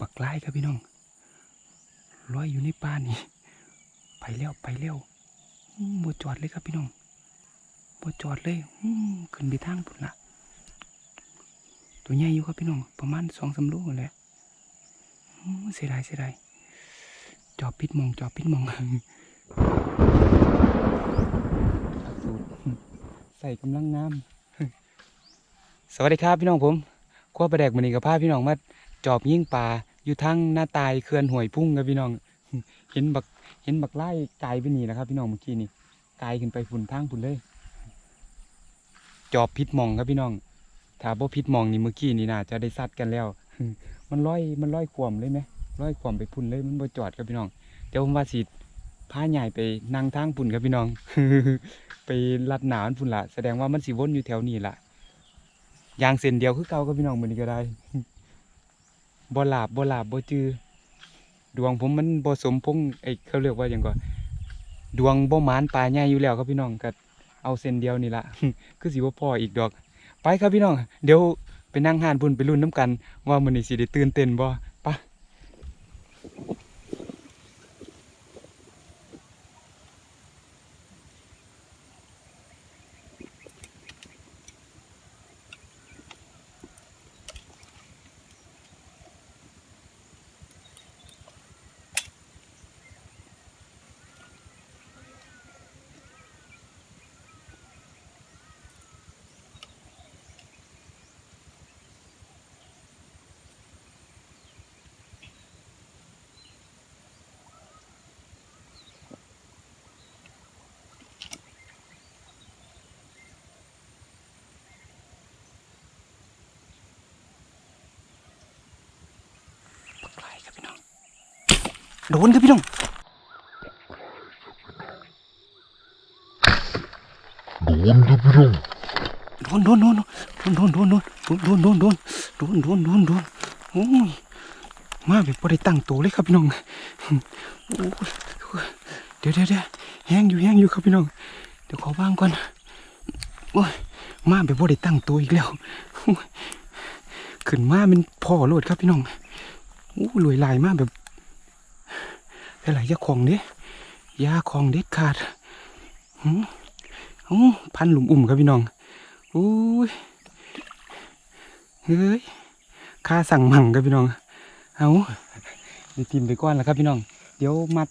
บักไล่ครับพี่น้องลอยอยู่ในป่านี่ไปแล้วไปแล้วอืมบ่จอดเลยครับพี่น้องบ่จอดเลยอืขึ้นไปทางพุ่นละตัวใหญ่อยู่ครับพี่น้องประมาณสองสามลนั่นแหละอืมเสียดายเสียดายจอบปิดมองจอบปิดมองใส่กำลังงาม สวัสดีครับพี่น้องผมขั้วประแดกมันนี่กับพาพี่น้องมา จอบยิ่งปลาอยู่ทั้งหน้าตายเขื่อนห่วยพุ่งครับพี่น้อง เห็นบักเห็นบักไล่ไกลไปนี่นะครับ พี่น้องเมื่อกี้นี่ไกลขึ้นไปฝุ่นทางฝุ่นเลย จอบพิษมองครับพี่น้องถ้าบ่พิษมองนี่เมื่อกี้นี่น่าจะได้ซัดกันแล้ว มันลอยมันลอยขวมเลยไหมลอยขวมไปพุ่นเลยมันบ่จอดครับพี่น้องเดี๋ยวผมว่าสิพาใหญ่ไปนั่งทางพุ่นครับพี่น้อง ไปลัดหนาวพุ่นละแสดงว่ามันสิวนอยู่แถวนี้ละยางเส้นเดียวคือเก่าครับพี่น้องมื้อนี้ก็ได้ บ่หลาบบ่หลาบบ่จือดวงผมมันบ่สมพงษ์ไอเขาเรียกว่าอย่างก่อนดวงบ่หมานปลาใหญ่อยู่แล้วครับพี่น้องก็เอาเส้นเดียวนี่ละ คือสิบ่พออีกดอก ไปครับพี่น้อง เดี๋ยวไปนั่งห่านพุ่นไปรุ่นน้ำกัน ว่ามันอนี้สิได้ตื่นเต้นบ่ไปะ โดนครับพี่น้องโดนครับพี่น้องโดนโดนโดนโดนโดนโดนโดนโดนโดนโดนโดนโดนโดนโดนโดนโอ้ยมาแบบบ่ได้ตั้งตัวเลยครับพี่น้องโอ้ยเดี๋ยวเดี๋ยวเดี๋ยวแห้งอยู่แห้งอยู่ครับพี่น้องเดี๋ยวขอวางก่อนโอ้ยมาแบบบ่ได้ตั้งตัวอีกแล้วโอ้ยขึ้นมาเป็นพ่อโลดครับพี่น้องโอ้ยรวยลายมากแบบ แต่หลายาของเด้ยาของเด็ดขาดหืมโอ้พันหลุมอุ่มครับพี่น้องอุ้ยเฮ้ยค่าสั่งมั่งครับพี่น้องเอาเดี๋ยวทิมไปก่อนแล้วครับพี่น้อง เดี๋ยวมัด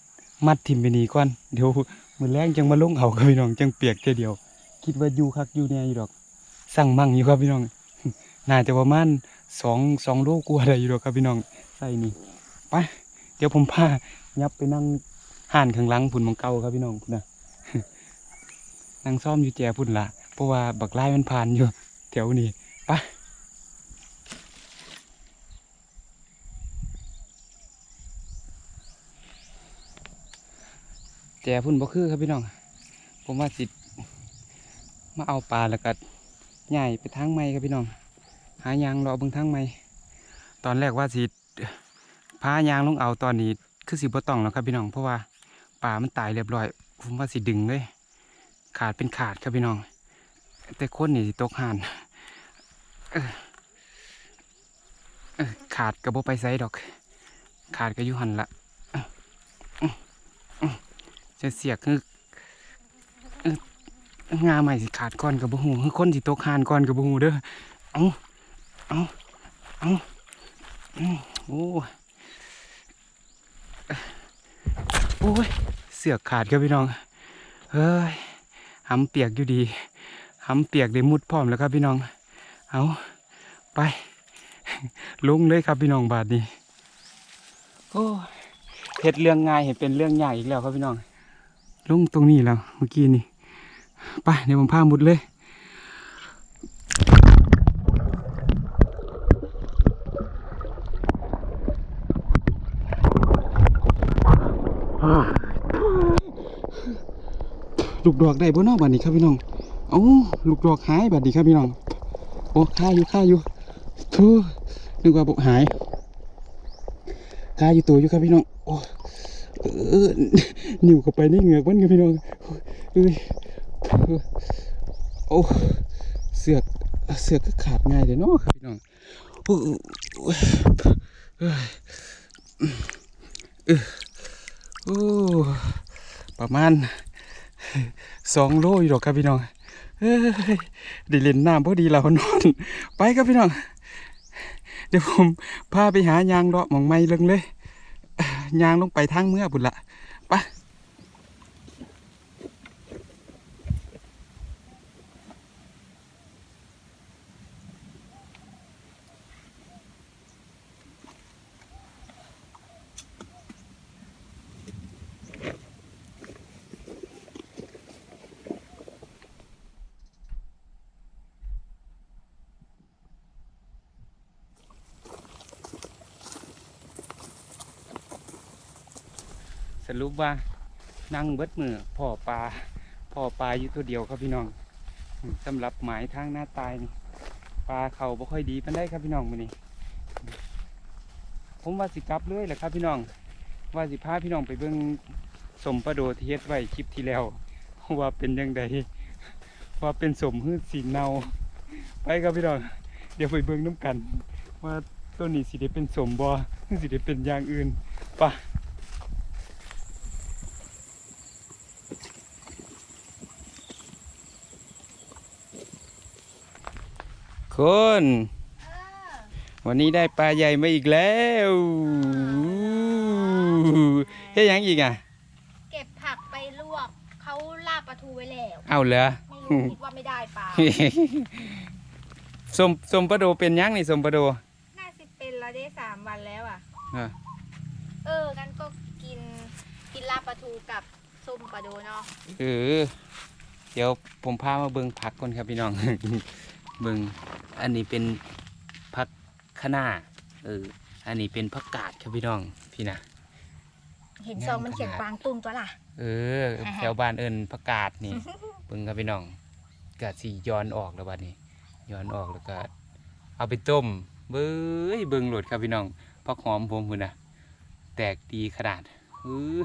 มัดทิมไปนี่ก่อนเดี๋ยวมือแรงจังมาลงเอาครับพี่น้องจังเปียกแค่เดียว คิดว่าอยู่คักอยู่แน่อยู่ดอก สั่งมั่งอยู่ครับพี่น้องน่าจะประมาณสองสองโลกว่าได้อยู่ดอกครับพี่น้องใส่นี่ไปเดี๋ยวผมพา ยับไปนั่งห่านข้างหลังพุ่นมองเก่าครับพี่น้องพุ่นนะนั่งซ่อมอยู่แจพุ่นละเพราะว่าบักไล่มันผ่านอยู่แถวนี้ไปะแจพุ่นบ่คือครับพี่น้อง ผมว่าสิมาเอาปลาแล้วก็ใหญ่ไปทางไม้ครับพี่น้อง หายางรอเบิ่งทางไม้ตอนแรกว่าสิพายางลงเอาตอนนี้ คือสิบ่ต้องแล้วครับพี่น้องเพราะว่าปลามันตายเรียบร้อย ผมว่าสิดึงเลย ขาดเป็นขาดครับพี่น้อง แต่คนนี่ตกหานขาดกระโบไปไซดอก ขาดก็อยู่หันละจะเสียกคืองาใหม่สิขาดก่อนกับบุหูคือคนสิตกหานก่อนกับบุหูเด้อเอาเอาเอาโอ้ โอ้ย เสือกขาดครับพี่น้องเฮ้ยหำเปียกอยู่ดีหำเปียกได้มุดพร้อมแล้วครับพี่น้อง เอาไป ลงเลยครับพี่น้องบาทนี้โอ้เฮ็ดเรื่องง่ายเห็นเป็นเรื่องใหญ่อีกแล้วครับพี่น้อง ลงตรงนี้แล้วเมื่อกี้นี่ ไปเดี๋ยวผมพามุดเลย ลูกดอกได้บ่เนอกบัดนี้ครับพี่น้องเอ้าลูกดอกหายบัดนี้ครับพี่น้องโอ้ค่าอยู่ค่าอยู่ทูนึกว่าบกหายค่าอยู่ตัวอยู่ครับพี่น้องโอ้เออนิ้วเข้าไปในเหงือกมันครับพี่น้องเอ้ยโอ้เสือกเสือกก็ขาดง่ายเลยเนาะครับพี่น้องอ้เอ้ยเออโอ้ประมาณ สองโลอยู่หรอกครับพี่น้องเอ้ยได้เล่นน้ำพอดีเรานอน ไปครับพี่น้อง เดี๋ยวผมพาไปหายางเลาะหมองไม้เลิงเลย ยางลงไปทางเมื่อบุญละไป สรุปว่านั่งเบิดมือพ่อปลาพ่อปลาอยู่ตัวเดียวครับพี่น้องสำหรับหมายทางหน้าตายนี่ปลาเขาบ่ค่อยดีมันได้ครับพี่น้องมื้อนี้ผมว่าสิกลับเลยแหละครับพี่น้อง ว่าสิพาพี่น้องไปเบิ่งสมประโดที่เฮ็ดไว้คลิปที่แล้ว ว่าเป็นยังไงว่าเป็นสมฮืดสีเนาไปครับพี่น้อง เดี๋ยวไปเบิ่งน้ำกัน ว่าต้นนี้สิได้เป็นสมบ่หรือสิได้เป็นอย่างอื่นไป คน วันนี้ได้ปลาใหญ่มาอีกแล้วเฮ้ยยังอีกอะ เก็บผักไปลวกเขาลาบปลาทูไว้แล้วเอาเหรอไม่รู้คิดว่าไม่ได้ปลาสมสมปลาโดเป็นยังนี่สมปลาโดน่าสิเป็นละได้สามวันแล้วอะอะเออกันก็กินกินลาบปลาทูกับส้มปลาโดเนาะเออเดี๋ยวผมพามาเบิ่งผักก่อนครับพี่น้อง เบิ่ง อันนี้เป็นผักคะน้าเอออันนี้เป็นผักกาดครับพี่น้องพี่นะเห็นซองมันเขียนกวางตุ้งตัวล่ะ เออแถวบ้านเอิญผักกาดนี่เบิ่งครับพี่น้องกะสีย้อนออกแล้วบัดนี้ย้อนออกแล้วก็ เอาไปต้ม เบ้ยเบิ่งโหลดครับพี่น้องผักหอมผมพุ่นนะแตกดีขนาดเออ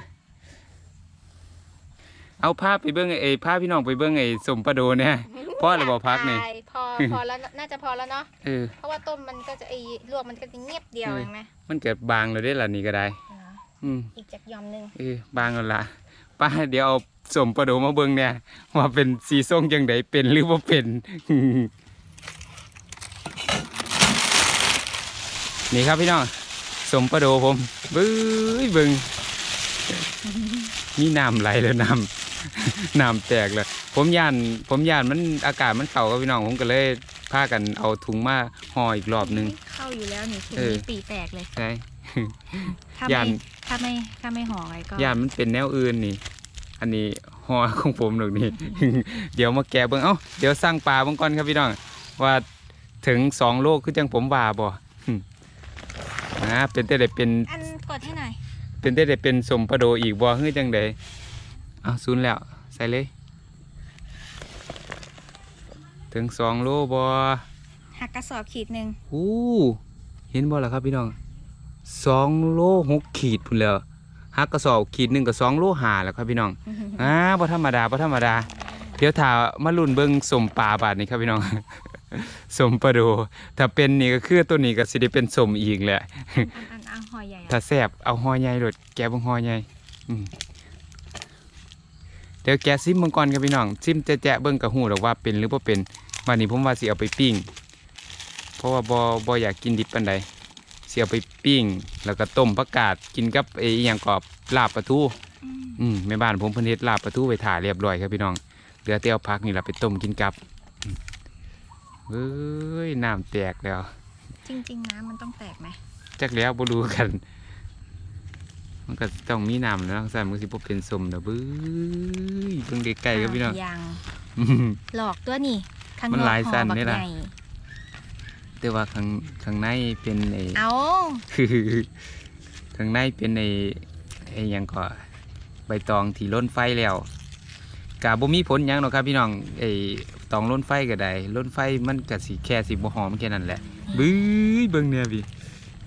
เอาภาพไปเบิ่งไอ้ภาพพี่น้องไปเบิ่งไอ้สมปลาโดเนี่ยพ่อหรือบ่พักนี่ใช่พอ พอแล้วน่าจะพอแล้วเนาะเออเพราะว่าต้มมันก็จะไอ้ลวกมันก็จะเงียบเดียวเออเองไหมมันเกิดบางเลยได้ล่ะนี่ก็ได้เหรออืมอีกจากยอมหนึงเออบางแล้วล่ะป้าเดี๋ยวเอาสมปลาโดมาเบิ่งเนี่ยว่าเป็นสีส้มจังไดเป็นหรือว่าเป็น นี่ครับพี่น้องสมปลาโดผมเบ้ยเบิ่งนี่น้ำไหลแล้วน้ำ น้ำแตกเลยผมย่านผมย่านมันอากาศมันเข่าครับพี่น้องผมก็เลยพากันเอาถุงมาห่ออีกรอบหนึง เข้าอยู่แล้วนี่ถุงเออนี้ปีแตกเลยใช่ถ้าย่าไม่นถ้าไม่ถ้าไม่ห่อไว้ก็ย่านมันเป็นแนวอื่นนี่ อันนี้ห่อของผมหรอกนี่เดี๋ยวมาแกะเบิ่งเอ้าเดี๋ยวสร้างปลาเบิ่งก่อนครับพี่น้องว่าถึงสองโลคือจังผมว่าบ่นะเป็นแต่ได้เป็นอันกดให้หน่อยเป็นแต่ได้เป็นสมปลาโดอีกบ่คือจังไดเอาศูนย์แล้ว ใส่เลย ถึงสองโลบ่หักกระสอบขีดหนึ่งอู้เห็นบ่ล่ะครับพี่น้องสองโลหกขีดพุ่นแล้วหักกระสอบขีดหนึ่งกับสองโลห้าแล้วครับพี่น้องอ่าบ่ธรรมดาบ่ธรรมดา เดี๋ยวถ้ามาลุ่นเบิ่งสมปลาบาดนี้ครับพี่น้องสมปลาโดถ้าเป็นนี่ก็คือตัวนี้ก็สิได้เป็นสมอีกแหละอันอันห่อใหญ่อะถ้าแซ่บเอาหอใหญ่โดดแกะเบิ่งหอใหญ่อืมเดี๋ยวแกะซิมเบิ่งก่อนครับพี่น้องซิมแจ๊ะๆเบิ่งก็ฮู้ดอกว่าเป็นหรือบ่เป็นวันนี้ผมว่าสิเอาไปปิ้ง เพราะว่าบ่บ่อยากกินดิบปานใดสิเอาไปปิ้ง แล้วก็ต้มผักกาดกินกับไอ้อิหยังกรอบลาบปลาทูอืมอืมแม่บ้านผมเพิ่นเฮ็ดลาบปลาทูไว้ถ่าเรียบร้อยครับพี่น้องเหลือแต่เอาผักนี่ล่ะไปต้มกินกับอืมเอ้ยน้ำแตกแล้ว จริง ๆ น้ำมันต้องแตกไหมจักแล้วบ่รู้กัน มันก็ต้องมีน้ำแล้วสั่นมันสิบ่เป็นสมดอกเบ้ยเบิ่งไกลๆครับพี่น้องยังอืมหลอกตัวนี่ข้างมันนอกหลายห่อสั้นบักนี่ล่ะใหญ่แต่ว่าข้างข้างในเป็นไอ้เอาข้างในเป็นไอ้ไอ้หยังก็ใบตองที่ล้นไฟแล้วกะบ่มีผลหยังหรอกครับพี่น้องไอ้ตองล้นไฟก็ได้ล้นไฟมันก็สิแค่สิบ่หอมแค่นั้นแหละบื้อเบิ่งเนี่ยพี่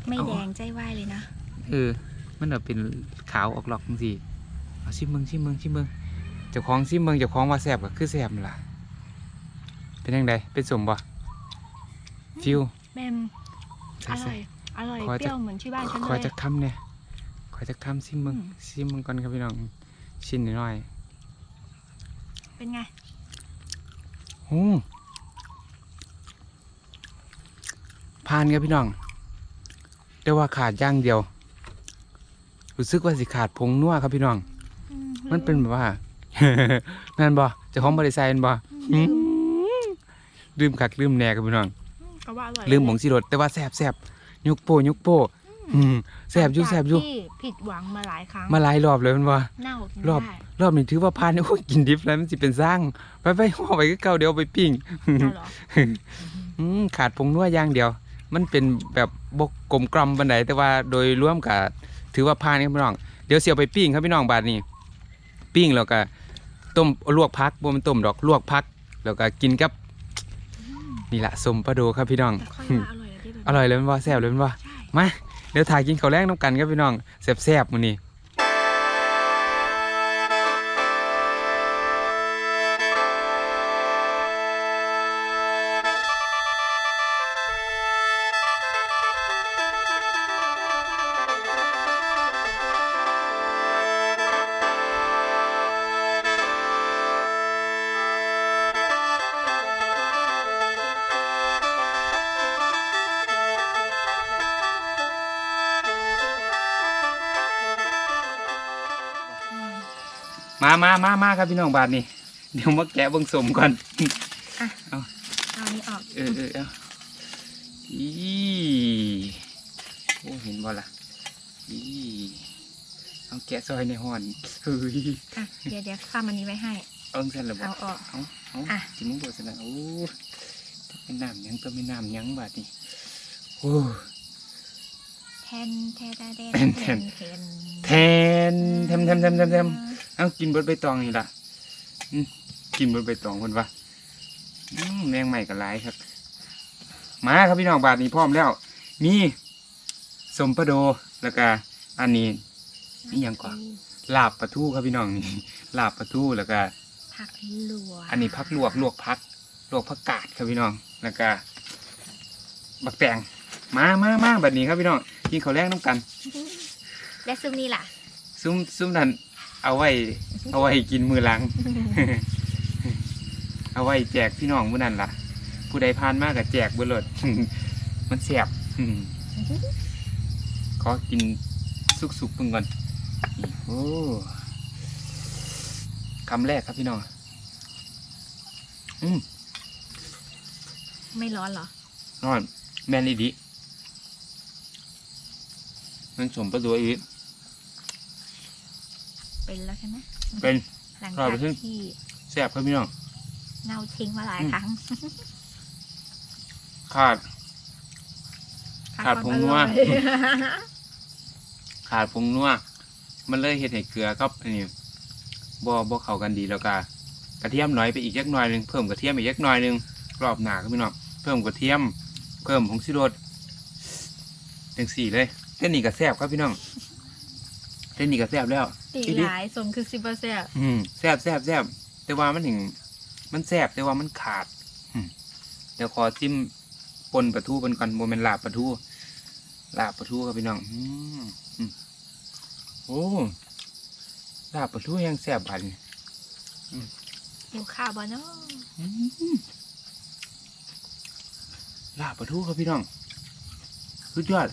ไม่เอาแดงใจไหวเลยนะเออ มันเอาเป็นขาวออกหลอกจังซี่เอาชิมเบิ่งชิมเบิ่งชิมเบิ่งเจ้าของชิมเบิ่งเจ้าของว่าแซ่บก็คือแซ่บนั่นล่ะ เป็นจังไดเป็นสมบ่ฟิวแมมอใส่ร่อยๆอร่อยขอเปรี้ยวเหมือนที่บ้านฉันขเลอยจะทำเนี่ยขอจะทำซิมมึงอืมซิมมึงก่อนครับพี่น้องชิ้นน้อยเป็นไงๆโอ้ผ่านครับพี่น้องแต่ว่าขาดอย่างเดียว รู้สึกว่าสิขาดผงนัวครับพี่น้องอืมันเป็นแบบว่าแม่นบ่เจะของบริษัทบ่อืมลืมคักลืมแหน่ครับพี่น้อง ก็ว่าอร่อยลืมหมงสิรสแต่ว่าแซ่บแซ่บยุกโป้ยุกโป้อืมแซ่บอยู่แซ่บอยู่ที่ผิดหวังมาหลายครั้งมาหลายรอบเลยแมันบ่เน่ากินรอบ ได้รอบนี้ถือว่าผ่านโอ้ยกินดิบแล้วมันสิเป็นสร้าง ไปไปห่อไปก็เก่าเดี๋ยวเอาไปปิ้งเอาเหรออืมขาดผงนัวอย่างเดียว มันเป็นแบบบกกลมกล่อมบันไดแต่ว่าโดยรวมกับ ถือว่าผ่านครับพี่น้อง เดี๋ยวเสียวไปปิ้งครับพี่น้องบาดนี้ ปิ้งแล้วก็ต้มลวกพักบ่แมันต้มดอกลวกพัก แล้วก็กินกับนี่ละสมปลาโดครับพี่น้องแต่ค่อยว่าอร่อยอะที่แบบอร่อยเลยแมันว่าแซ่บเลยแมันว่าใช่มาเดี๋ยวถ่ายกินข้าวแรกน้ำกันครับพี่น้องแซ่บๆมื้อนี้ มามามามาครับพี่น้องบาดนี้เดี๋ยวมาแกะเบิ่งสมก่อนเอาอันนี้ออกเออเออเอาอีโอ้เห็นบ่ล่ะอีเอาแกะซอยในห่อนเฮ้ยอะเดี๋ยวเดี๋ยวข้ามอันนี้ไว้ให้ เอาเส้นละบ่เอาออก เอาเอาอะ จิมึงบ่เส้นละโอ้เป็นน้ำหยังก็ไม่น้ำหยังบาดนี้โอ้แทนแทนแทนแทนแทนแทนแทนแทมแทมแทมแทมแทมเอากินเบดใบตองนี่ล่ะอืมกินเบดใบตองคนวะอืมแมงใหม่ก็หลายครับ มาครับพี่น้องบาทนี้พร้อมแล้ว มีสมปะโดแล้วก็อันนี้นี่ยังกว่าลาบปลาทูครับพี่น้องนี่ลาบปลาทูแล้วก็ผักลวกอันนี้พักลวกลวกพักลวกผักกาดครับพี่น้องแล้วก็บักแตงมามามาแบบนี้ครับพี่น้อง กินข้าวแรกน้ำกัน และซุปนี่ล่ะ ซุ้มซุ้มนั่นเอาไว้ เอาไว้กินมือหลัง เอาไว้แจกพี่น้องมื้อนั้นล่ะ ผู้ใดผ่านมากกับแจกเบุรด มันแสบ ขอกินสุกๆเพิ่งก่อนนี่โอ้คำแรกครับพี่น้องอืมไม่ร้อนเหรอ นอน แมนอีดี มันสมประตัวอีก เป็นแล้วใช่ไหมเป็นหลังครับจากพี่ที่แสบครับพี่น้องเน่าทิ้งมาหลายอืมครั้ง ขาด ขาดขาดความผงอนัวร่อยขาดผงนัวมันเลยเห็ดให้เกลือครับอันนี้บ่บ่เข้ากันดีแล้วก็กระเทียมน้อยไปอีกยักหน่อยหนึงเพิ่มกระเทียมอีกยักหน่อยหนึงรอบหน้าครับพี่น้องเพิ่มกระเทียม เพิ่มผงชูรสจังสี่เลย เท่านี้ก็แซ่บครับพี่น้องเท่านี้ก็แซ่บแล้วตีอีดิหลายสมคือซิบเปอร์เซ็นต์อืมแซ่บแซ่บแซ่บแต่ว่ามันถึงมันแซ่บแต่ว่ามันขาดอืมเดี๋ยวขอจิ้มปนปลาทูเป็นก่อนโมเมนลาบปลาทูลาบปลาทูครับพี่น้องอืมอืมโอ้ลาบปลาทูยังแซ่บบัดนอยู่ข้าวบ่เนาะอืมลาบปลาทูครับพี่น้องสุดยอด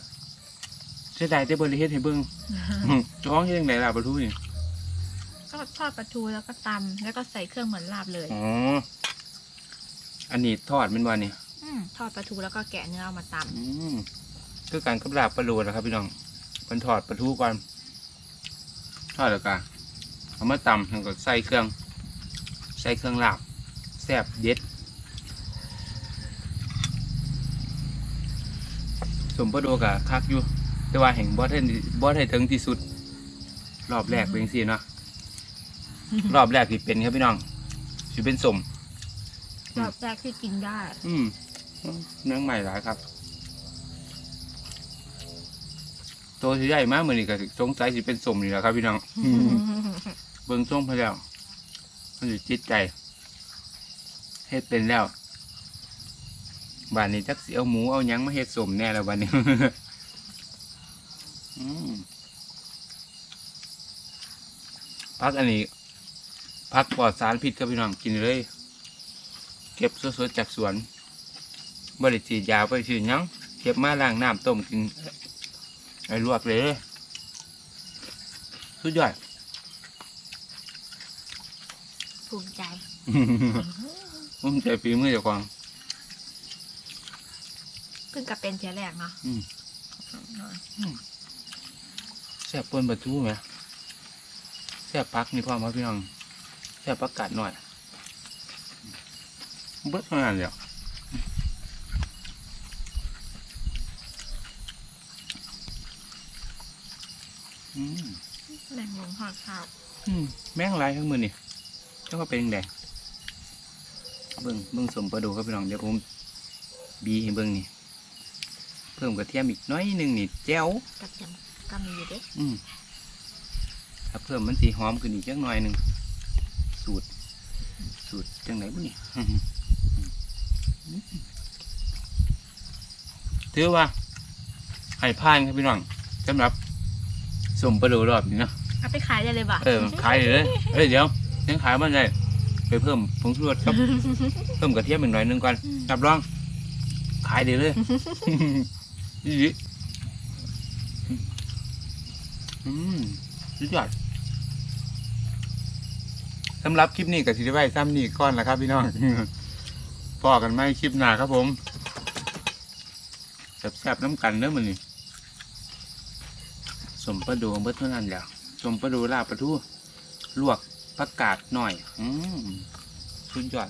เสียดายแต่บริเฮ็ดให้เบิ่งอืมเจ้าของเฮ็ดยังไงลาบปลาทูนี่ก็ทอดปลาทูแล้วก็ตำแล้วก็ใส่เครื่องเหมือนลาบเลยอ๋ออันนี้ทอดเป็นวันนี่มทอดปลาทูแล้วก็แกะเนื้อเอามาตอืมคือการกับลาบปลาโลนะครับ พี่น้องมันถอดปลาทูก่อนทอดแล้วก็เอามาตำแล้วก็ใส่เครื่อง ใส่เครื่องลาบแซ่บเด็ดสมปลาโดกับคักอยู่ แต่ว่าแห่งบอสให้บอสให้ถึงที่สุด รอบแรกเป็นสิเนาะำรอบแรกที่เป็นครับพี่น้องสิเป็นสมรอบแรกที่กินได้ อืมเนื้อใหม่หลายครับตัวที่ใหญ่มากเหมือนนี่ก็สงสัยสิเป็นสมนี่แหละครับ พี่น้องเบิ่งช่วงไปแล้วมันอยู่จิตใจเฮ็ดเป็นแล้วบ้านนี้จักสิเอาหมูเอาหยังมาเฮ็ดสมแน่แล้วบ้านนี้อืม พักอันนี้พักปลอดสารพิษครับพี่น้องกินเลย เก็บสดๆจากสวนบริจีดยาไปฉีดหยังเก็บมาล้างน้ำต้มกินไอ้ลวกเลยสุดยอดภูมิใจผมใจฝีมือเจ้าของเพิ่งกับเป็นเทียแรกเนาะอืม แซ่บปนบะทูไหมแซ่บพักนี่พ่อมาพี่น้องแซ่บประกาศหน่อยเบิดขนาดเดียวอืมแหล่งลงหอดข้าวอืมแม่งไรทั้งมือนี่แล้วก็เป็นแดงเบิ่งเบิ่งสมประดูครับพี่น้องเดี๋ยวผมบีให้เบิ่งนี่เพิ่มกระเทียมอีกน้อยหนึ่งนี่แจ้วกับยัง ก็มีอยู่เด้อืมถ้าเพิ่มมันสีหอมขึ้นอีกจักหน่อยหนึ่งสูตร สูตรจังไหนบุนี่ ถือว่าให้ผ่านครับพี่น้องสำหรับสมประดูรอบนี้เนาะเอาไปขายได้เลยบ่ะเออขายเลยเอ้ยเดี๋ยวยังขายมันได้ไปเพิ่มผงชูรสครับ เพิ่มกระเทียมอีกหน่อยหนึงก่อนรับรอง ขายดีเลยนี่ดิ อืมสุดยอดสำหรับคลิปนี้กับสิได้ไว้ซ้ำนี่ก่อนละครับพี่น้อง พอกันไหมคลิปหน้าครับผมแซ่บๆน้ำกันเด้อมันนี่สมประดูเบิดเท่านั้นแหล้วสมประดูลาบประทูลวกผักกาดหน่อย อืมสุดยอด